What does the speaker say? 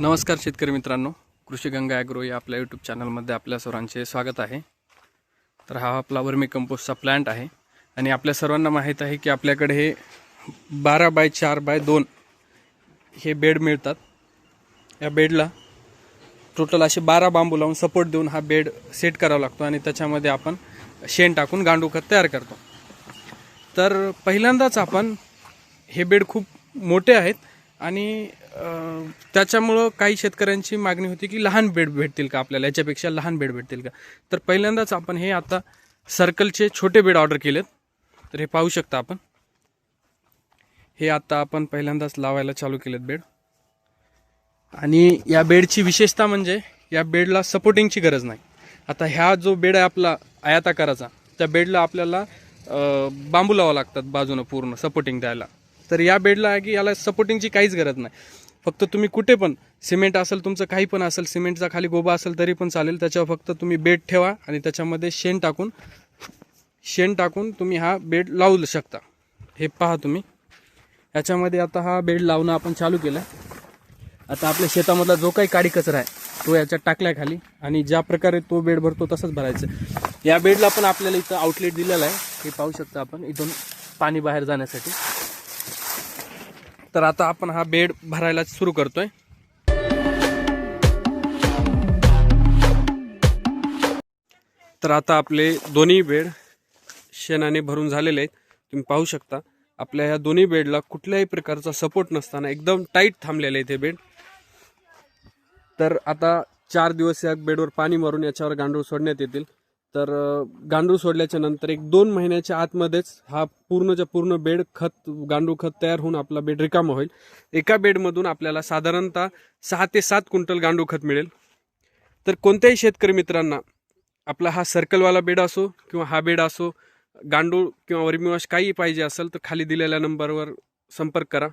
नमस्कार शेतकरी मित्रांनो. कृषी गंगा ॲग्रो या आपल्या यूट्यूब चॅनलमध्ये आपल्या सर्वांचे स्वागत आहे. तर हा आपला वर्मी कंपोस्टचा प्लॅन्ट आहे. आणि आपल्या सर्वांना माहीत आहे की आपल्याकडे हे बारा बाय चार बाय दोन हे बेड मिळतात. या बेडला टोटल असे बारा बांबू लावून सपोर्ट देऊन हा बेड सेट करावा लागतो आणि त्याच्यामध्ये आपण शेण टाकून गांडूळ खत तयार करतो. तर पहिल्यांदाच आपण हे बेड खूप मोठे आहेत आणि त्याच्यामुळं काही शेतकऱ्यांची मागणी होती की लहान बेड भेटतील का आपल्याला? याच्यापेक्षा लहान बेड भेटतील का? तर पहिल्यांदाच आपण हे आता सर्कलचे छोटे बेड ऑर्डर केलेत. तर हे पाहू शकता आपण. हे आता आपण पहिल्यांदाच लावायला चालू केलेत बेड. आणि या बेडची विशेषता म्हणजे या बेडला सपोर्टिंगची गरज नाही. आता ह्या जो बेड आहे आपला आयाताकाराचा त्या बेडला आपल्याला बांबू लावा लागतात बाजूनं पूर्ण सपोर्टिंग द्यायला. तर या बेडला आहे की याला सपोर्टिंगची काहीच गरज नाही. फक्त तुम्ही कुठे पण सिमेंट असेल तुमचं काही पण असेल सिमेंटचा खाली गोबा असेल तरी पण चालेल. त्याच्यावर फक्त तुम्ही बेड ठेवा आणि त्याच्यामध्ये शेण टाकून शेण टाकून तुम्ही हा बेड लावू शकता. हे पहा तुम्ही. याच्यामध्ये आता हा बेड लावणं आपण चालू केलं आता आपल्या शेतामधला जो काही काडी कचरा आहे तो याच्यात टाकलाय खाली आणि ज्या प्रकारे तो बेड भरतो तसंच भरायचं. या बेडला पण आपल्याला इथं आउटलेट दिलेलं आहे. हे पाहू शकता आपण. इथून पाणी बाहेर जाण्यासाठी. तर आता आपण हा बेड भरायला सुरू करतोय. तर आता आपले दोन्ही बेड शेणाने भरून झालेले आहेत. तुम्ही पाहू शकता आपल्या ह्या दोन्ही बेडला कुठल्याही प्रकारचा सपोर्ट नसताना एकदम टाईट थांबलेलं आहे ते बेड. तर आता चार दिवस या बेडवर पाणी मारून याच्यावर गांडूळ सोडण्यात येतील. तर गांडूळ सोडल्याच्या नंतर एक दोन महिन्याच्या आतमध्येच हा पूर्णच्या पूर्ण बेड खत गांडूळ खत तयार होऊन आपला बेड रिकामा होईल. एका बेडमधून आपल्याला साधारणतः सहा ते सात क्विंटल गांडूळ खत मिळेल. तर कोणत्याही शेतकरी मित्रांना आपला हा सर्कलवाला बेड असो किंवा हा बेड असो गांडूळ किंवा वर्मीवॉश काही पाहिजे असेल तर खाली दिलेल्या नंबरवर संपर्क करा.